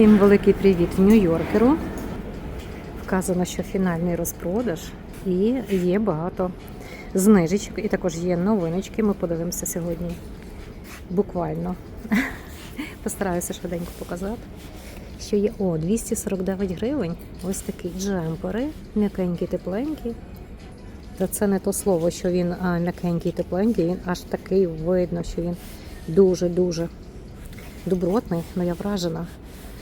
Всім великий привіт Нью-Йоркеру. Вказано, що фінальний розпродаж і є багато знижечок, і також є новиночки. Ми подивимося сьогодні буквально. Постараюся швиденько показати. Що є о 249 гривень. Ось такі джемпери, м'якенькі, тепленькі. Та це не то слово, що він м'якенький, тепленький, він аж такий видно, що він дуже-дуже добротний, але я вражена.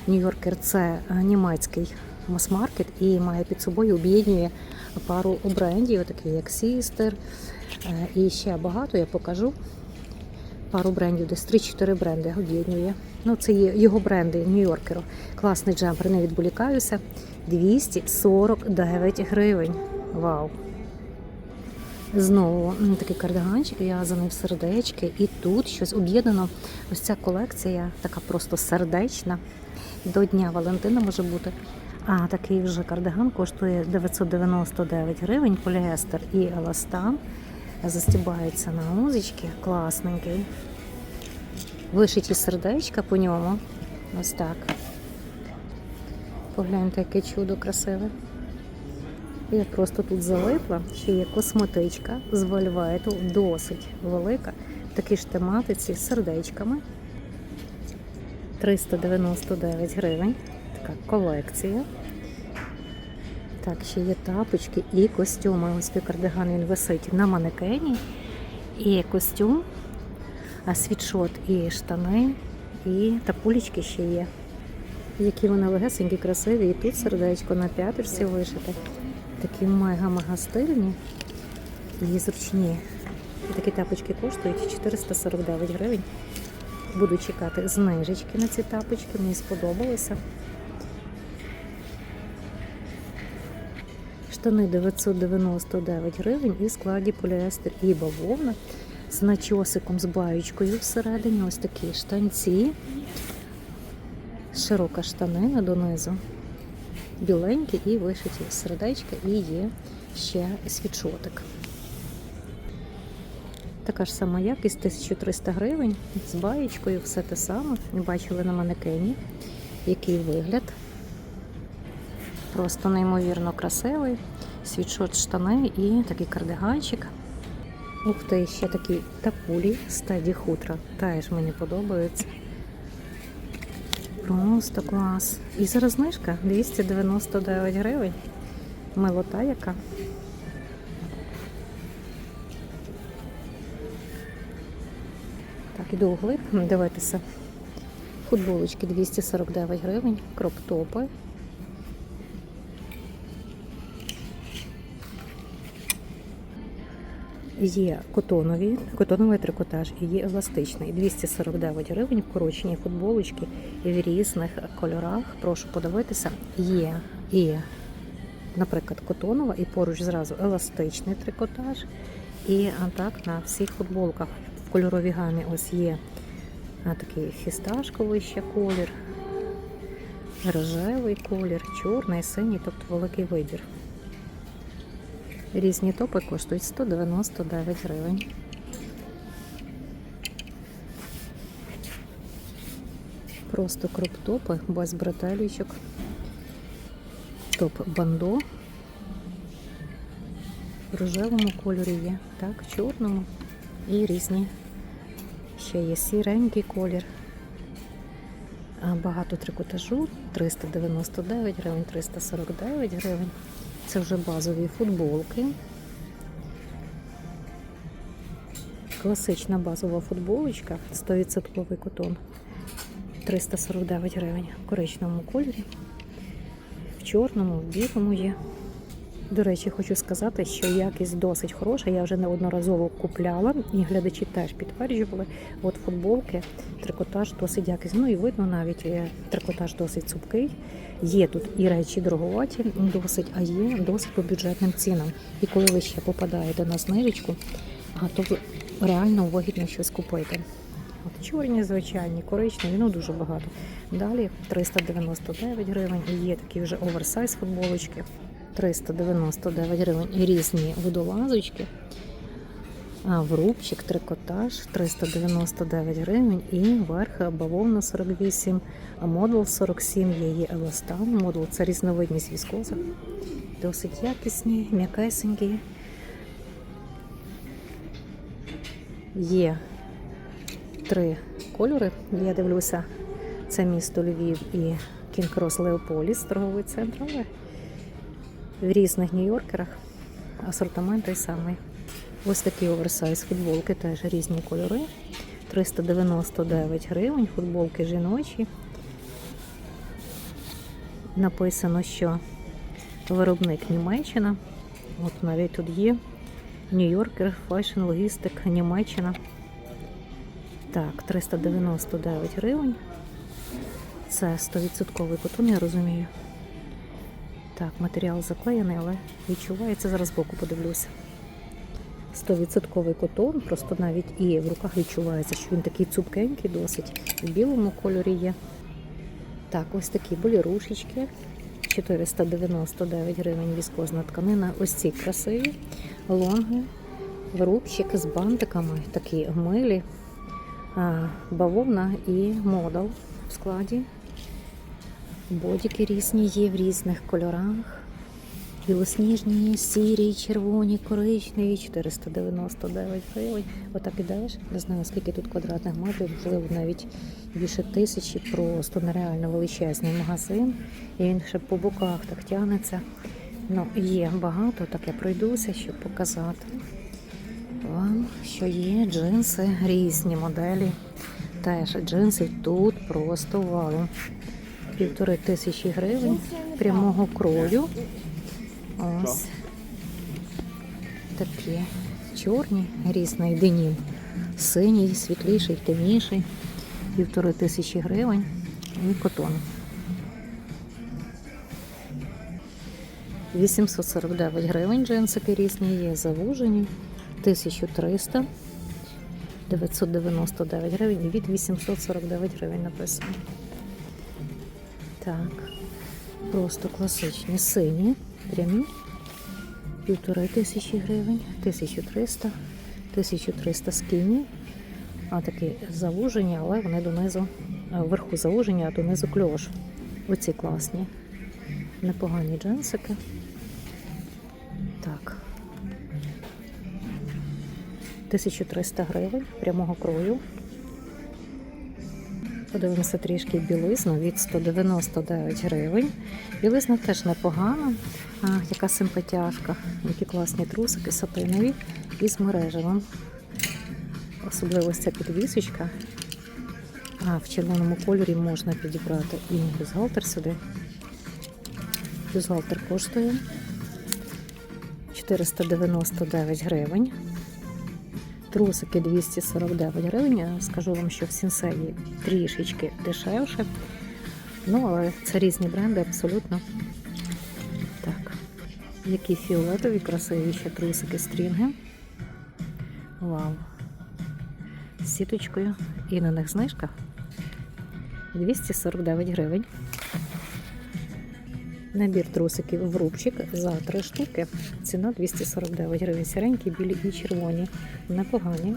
Нью-Йоркер це німецький мас-маркет і має під собою об'єднує пару брендів, такі як Sister. е, І ще багато я покажу. Пару брендів, десь 3-4 бренди об'єднує. Ну, це є його бренди Нью-Йоркеру. Класний джемпер, не відволікаюся. 249 гривень. Вау! Знову такий кардиганчик в'язаний в сердечки, і тут щось об'єднано. Ось ця колекція така просто сердечна. До Дня Валентина може бути. А такий вже кардиган коштує 999 гривень, поліестер і еластан. Застібається на музички, класненький. Вишиті сердечка по ньому. Ось так. Погляньте, яке чудо красиве. Я просто тут залипла, ще є косметичка з вольвету, досить велика. В такій ж тематиці з сердечками. 399 гривень. Така колекція. Так, ще є тапочки і костюми. Ось той кардиган він висить на манекені. І костюм, а світшот, і штани, і тапулечки ще є. Які вони легесенькі, красиві. І тут сердечко на п'яточці вишите. Такі мега-мега стильні і зручні. І такі тапочки коштують 449 гривень. Буду чекати знижечки на ці тапочки, мені сподобалося. Штани 999 гривень і складі поліестер і бавовна з начосиком з баючкою всередині. Ось такі штанці. Широка штанина донизу біленькі і вишиті сердечка, і є ще світшотик. Така ж сама якість 1300 гривень з баєчкою, все те саме. Бачили на манекені, який вигляд. Просто неймовірно красивий. Світшот штани і такий кардиганчик. Ух ти, ще такі тапулі стаді хутра. Теж мені подобаються. Просто клас. І зараз знижка 299 гривень. Милота яка. Іду вглиб, дивитися. Футболочки 249 гривень, кроп-топи. Є котонові, котоновий трикотаж і є еластичний. 249 гривень, вкорочені футболочки в різних кольорах. Прошу подивитися. Є і, наприклад, котонова, і поруч зразу еластичний трикотаж. І так на всіх футболках в кольоровій гамі ось є такий фісташковий ще колір, рожевий колір, чорний, синій, тобто великий вибір. Різні топи коштують 199 гривень. Просто кроп-топи без бретелючок. Топ бандо. В рожевому кольорі є, так, чорному і різні. Ще є сіренький колір. Багато трикотажу 399 гривень, 349 гривень. Це вже базові футболки. Класична базова футболочка, 100% котон. 349 гривень в коричневому кольорі, в чорному, в білому є. До речі, хочу сказати, що якість досить хороша. Я вже неодноразово купляла, і глядачі теж підтверджували. От футболки, трикотаж досить якісний. Ну і видно навіть е, трикотаж досить цупкий. Є тут і речі дороговаті, досить, а є досить по бюджетним цінам. І коли ви ще попадаєте на знижечку, то реально вигідно щось купити. От чорні, звичайні, коричневі, ну дуже багато. Далі 399 гривень. І є такі вже оверсайз футболочки. 399 гривень різні водолазочки. А, врубчик, трикотаж 399 гривень і верх бавовна 48, а модул 47 є її еластан. Модул це різновидність віскоза. Досить якісні, м'якесенькі. Є три кольори. Я дивлюся, це місто Львів і Кінг-Крос Леополіс, торговий центр, в різних Нью-Йоркерах асортимент той самий. Ось такі оверсайз футболки, теж різні кольори. 399 гривень, футболки жіночі. Написано, що виробник Німеччина. От навіть тут є Нью-Йоркер, Fashion Logistic, Німеччина. Так, 399 гривень. Це 100% котон, я розумію. Так, матеріал заклеєний, але відчувається, зараз боку подивлюся. 100% котон, просто навіть і в руках відчувається, що він такий цупкенький, досить. В білому кольорі є. Так, ось такі болірушечки. 499 гривень віскозна тканина. Ось ці красиві лонги, врубчик з бантиками, такі милі, бавовна і модал в складі. Бодіки різні є в різних кольорах. Білосніжні, сірі, червоні, коричневі, 499 гривень. Отак ідеш. Не знаю, скільки тут квадратних метрів, можливо, навіть більше тисячі, просто нереально величезний магазин. І він ще по боках так тягнеться. Ну, є багато, так я пройдуся, щоб показати вам, що є джинси, різні моделі. Теж джинси тут просто валом. Півтори тисячі гривень прямого крою. Ось такі чорні, різний денім. Синій, світліший, темніший. Півтори тисячі гривень і котон. 849 гривень джинсики різні є, завужені. 1300. 999 гривень від 849 гривень написано. Так. Просто класичні сині, прямі. Півтори тисячі гривень, 1300, 1300 скіні. А такі завужені, але вони донизу, вверху завужені, а донизу кльош. Оці класні. Непогані джинсики. Так. 1300 гривень прямого крою. Подивимося трішки білизну від 199 гривень. Білизна теж непогана. А, яка симпатяшка. Які класні трусики сатинові і з мережевим. Особливо ця підвісочка. А в червоному кольорі можна підібрати і бюстгальтер сюди. Бюстгальтер коштує 499 гривень. Трусики 249 гривень. Скажу вам, що в сінсеї трішечки дешевше. Ну, але це різні бренди абсолютно. Так. Які фіолетові, красиві ще трусики стрінги. Вау. З сіточкою. І на них знижка 249 гривень. Набір трусиків в рубчик за 3 штуки. Ціна 249 гривень. Сіренькі, білі і червоні. Непогані.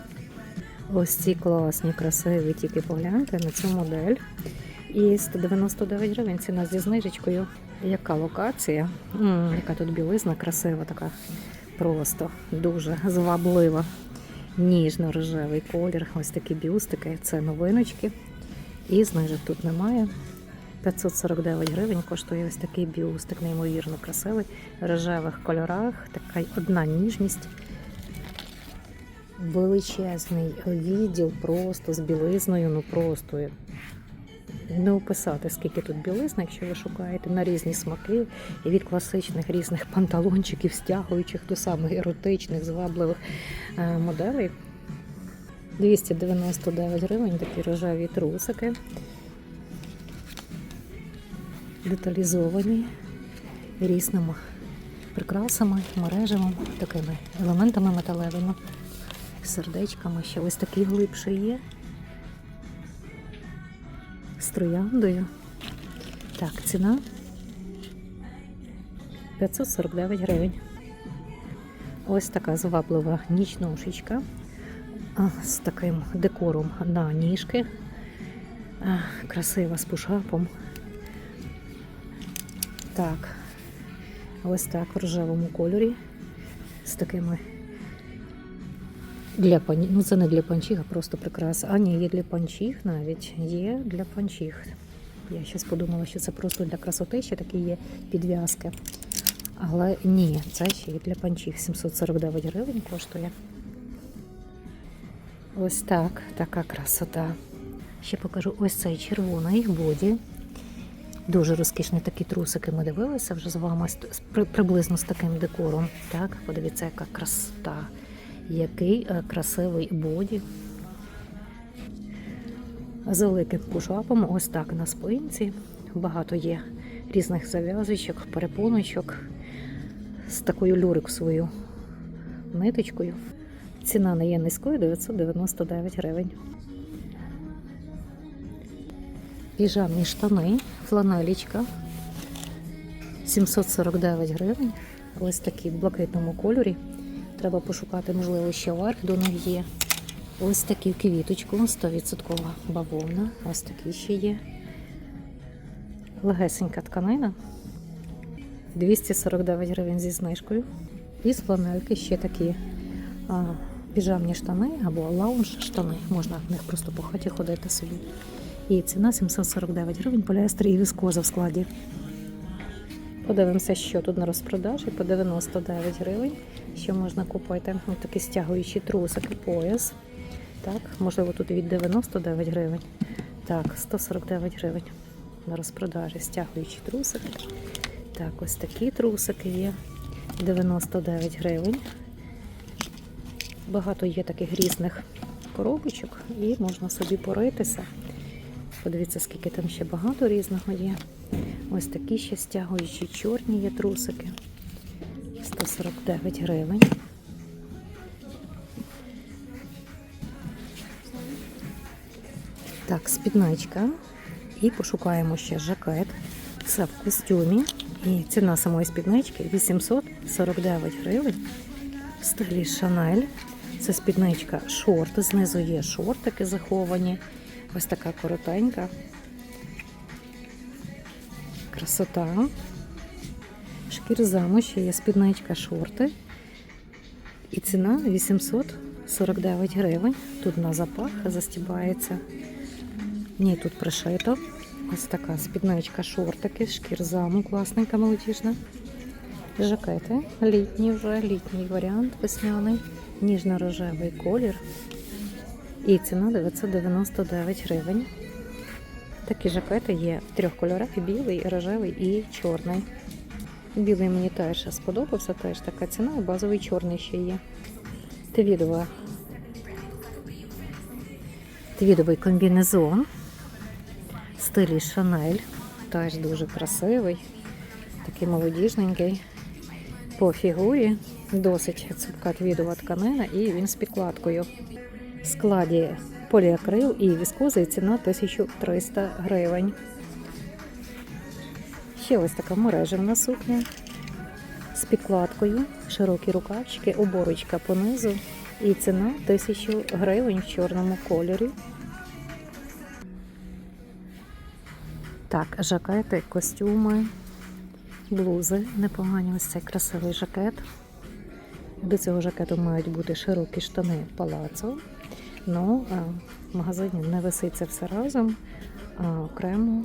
Ось ці класні, красиві, тільки погляньте на цю модель. І 199 гривень ціна зі знижечкою. Яка локація? м яка тут білизна красива, така просто дуже зваблива. Ніжно-рожевий колір. Ось такі бюстики. Це новиночки. І знижок тут немає. 549 гривень коштує ось такий бюстик, неймовірно красивий, в рожевих кольорах, така одна ніжність. Величезний відділ просто з білизною, ну просто не описати, скільки тут білизни, якщо ви шукаєте на різні смаки, і від класичних різних панталончиків, стягуючих до самих еротичних, звабливих е, моделей. 299 гривень такі рожеві трусики деталізовані різними прикрасами, мережевими, такими елементами металевими, сердечками. Ще ось такий глибший є. З трояндою. Так, ціна 549 гривень. Ось така зваблива нічнушечка з таким декором на ніжки. Красива з пушапом. Так, ось так в рожевому кольорі. З такими для пані... Ну, це не для панчіх, а просто прикраса. А ні, є для панчіх навіть. Є для панчіх. Я щось подумала, що це просто для красоти, ще такі є підв'язки. Але ні, це ще і для панчіх. 749 гривень коштує. Ось так, така красота. Ще покажу ось цей червоний боді. Дуже розкішні такі трусики. Ми дивилися вже з вами приблизно з таким декором. Так, подивіться, яка красота. Який е, красивий боді. З великим пушапом, ось так на спинці. Багато є різних зав'язочок, перепоночок з такою люрексовою ниточкою. Ціна не є низькою 999 гривень. Піжамні штани, фланелічка 749 гривень. Ось такі в блакитному кольорі. Треба пошукати, можливо, ще верх до них є. Ось такі в квіточку, 100% бавовна. Ось такі ще є. Легесенька тканина. 249 гривень зі знижкою. І з фланельки ще такі а, піжамні штани або лаунж штани. Можна в них просто по хаті ходити собі. І ціна 749 гривень, поліестер і віскоза в складі. Подивимося, що тут на розпродажі по 99 гривень. Що можна купити? Ось такі стягуючі трусики, пояс. Так, можливо, тут від 99 гривень. Так, 149 гривень на розпродажі. Стягуючі трусики. Так, ось такі трусики є. 99 гривень. Багато є таких різних коробочок і можна собі поритися. Подивіться, скільки там ще багато різного є. Ось такі ще стягуючі чорні є трусики. 149 гривень. Так, спідничка. І пошукаємо ще жакет. Це в костюмі. І ціна самої спіднички 849 гривень. В стилі Шанель. Це спідничка шорт. Знизу є шортики заховані. Ось така коротенька. Красота. Шкірзаму ще є спідничка шорти. І ціна 849 гривень. Тут на запах застібається. Ні, тут пришито. Ось така спідничка шортики, шкірзаму, класненька, молодіжна. Жакети. Літній вже, літній варіант, весняний, ніжно-рожевий колір. І ціна 999 гривень. Такі жакети є в трьох кольорах: білий, рожевий і чорний. Білий мені теж сподобався, теж така ціна, базовий чорний ще є. Твідова. Твідовий комбінезон. в Стилі Шанель. Теж дуже красивий. Такий молодіжненький. По фігурі. Досить цупка твідова тканина, і він з підкладкою. В складі поліакрил і віскоза ціна 1300 гривень. Ще ось така мережевна сукня з підкладкою, широкі рукавчики, оборочка понизу. І ціна 1000 гривень в чорному кольорі. Так, жакети, костюми, блузи. Непогані ось цей красивий жакет. До цього жакету мають бути широкі штани палацо. Ну, в магазині не висить це все разом, а окремо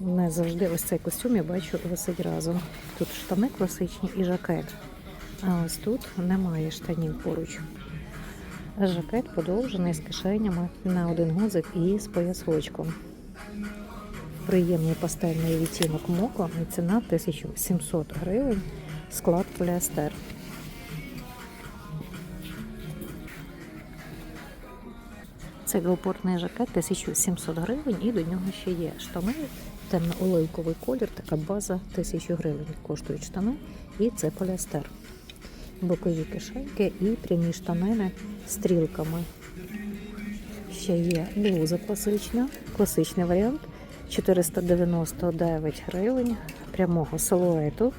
не завжди ось цей костюм я бачу висить разом. Тут штани класичні і жакет. А ось тут немає штанів поруч. Жакет подовжений з кишенями на один гудзик і з поясочком. Приємний пастельний відтінок моко і ціна 1700 гривень. Склад поліестер. Це двопортний жакет 1700 гривень, і до нього ще є штани. Темно-оливковий колір, така база 1000 гривень коштують штани, і це поліестер. Бокові кишеньки і прямі штанини стрілками. Ще є блуза класична, класичний варіант 499 гривень прямого силуету.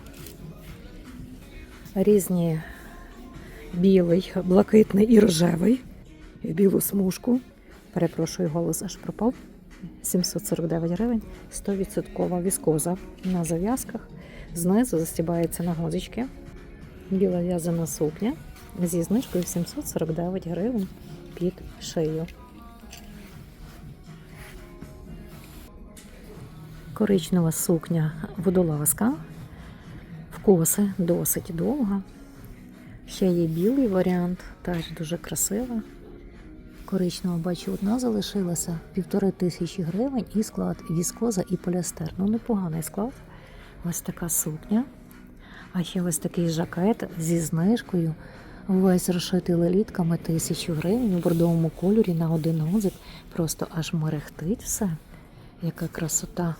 Різні білий, блакитний і рожевий. білу смужку. Перепрошую, голос аж пропав. 749 гривень, 100% віскоза на зав'язках. Знизу застібається на гузички. Біла в'язана сукня зі знижкою 749 гривень під шию. Коричнева сукня водолазка. В коси досить довга. Ще є білий варіант, теж дуже красива. Коричнева, бачу, одна залишилася півтори тисячі гривень і склад віскоза і поліестер. Ну, непоганий склад. Ось така сукня. А ще ось такий жакет зі знижкою. Весь розшитий лелітками тисячу гривень у бордовому кольорі на один гузик. Просто аж мерехтить все. Яка красота.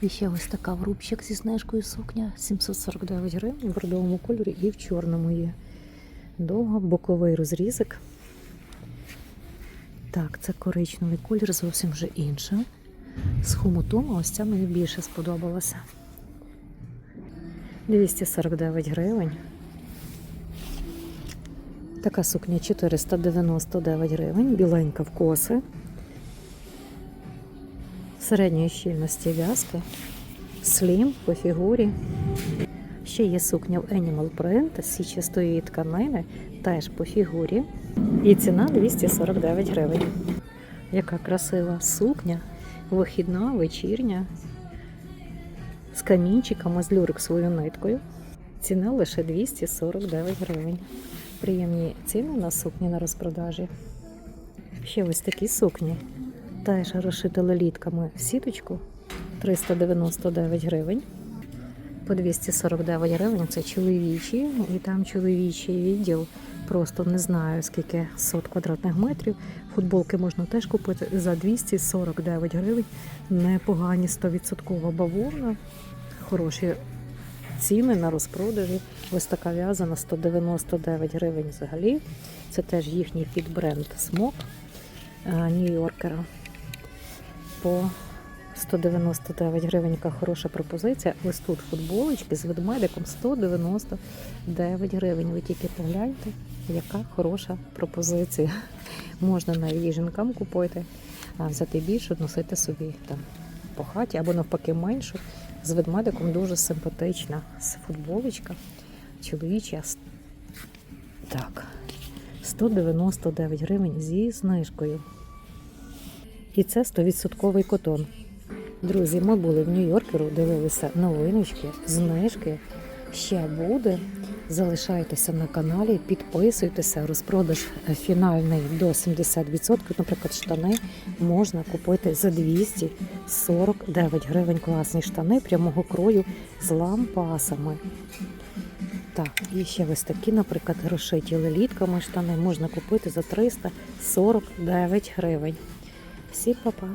І ще ось така в рубчик зі знижкою сукня 749 гривень в бордовому кольорі і в чорному є. Довго боковий розрізик. Так, це коричневий колір, зовсім вже інший. З хомутом, ось ця мені більше сподобалася. 249 гривень. Така сукня 499 гривень, біленька в коси. Середньої щільності в'язки. Слім по фігурі. Ще є сукня в Animal Print з січастої тканини, теж по фігурі. І ціна 249 гривень. Яка красива сукня, вихідна, вечірня, з камінчиками, з люрексовою ниткою. Ціна лише 249 гривень. Приємні ціни на сукні на розпродажі. Ще ось такі сукні. Теж розшита лелітками в сіточку 399 гривень. По 249 гривень це чоловічі, і там чоловічий відділ. Просто не знаю скільки сот квадратних метрів. Футболки можна теж купити за 249 гривень. Непогані 100% бавовна. Хороші ціни на розпродажі. Ось така в'язана 199 гривень взагалі. Це теж їхній підбренд Смок Нью-Йоркера. По 199 гривень, яка хороша пропозиція. Ось тут футболочки з ведмедиком 199 гривень. Ви тільки погляньте, яка хороша пропозиція. Можна навіть жінкам купити, а взяти більше, носити собі там по хаті або навпаки меншу. З ведмедиком дуже симпатична футболочка. Чоловіча. Так, 199 гривень зі знижкою. І це 100% котон. Друзі, ми були в Нью-Йоркеру, дивилися новиночки, знижки. Ще буде. Залишайтеся на каналі, підписуйтеся. Розпродаж фінальний до 70%. Наприклад, штани можна купити за 249 гривень. Класні штани прямого крою з лампасами. Так, і ще ось такі, наприклад, розшиті лелітками штани можна купити за 349 гривень. Всі па-па!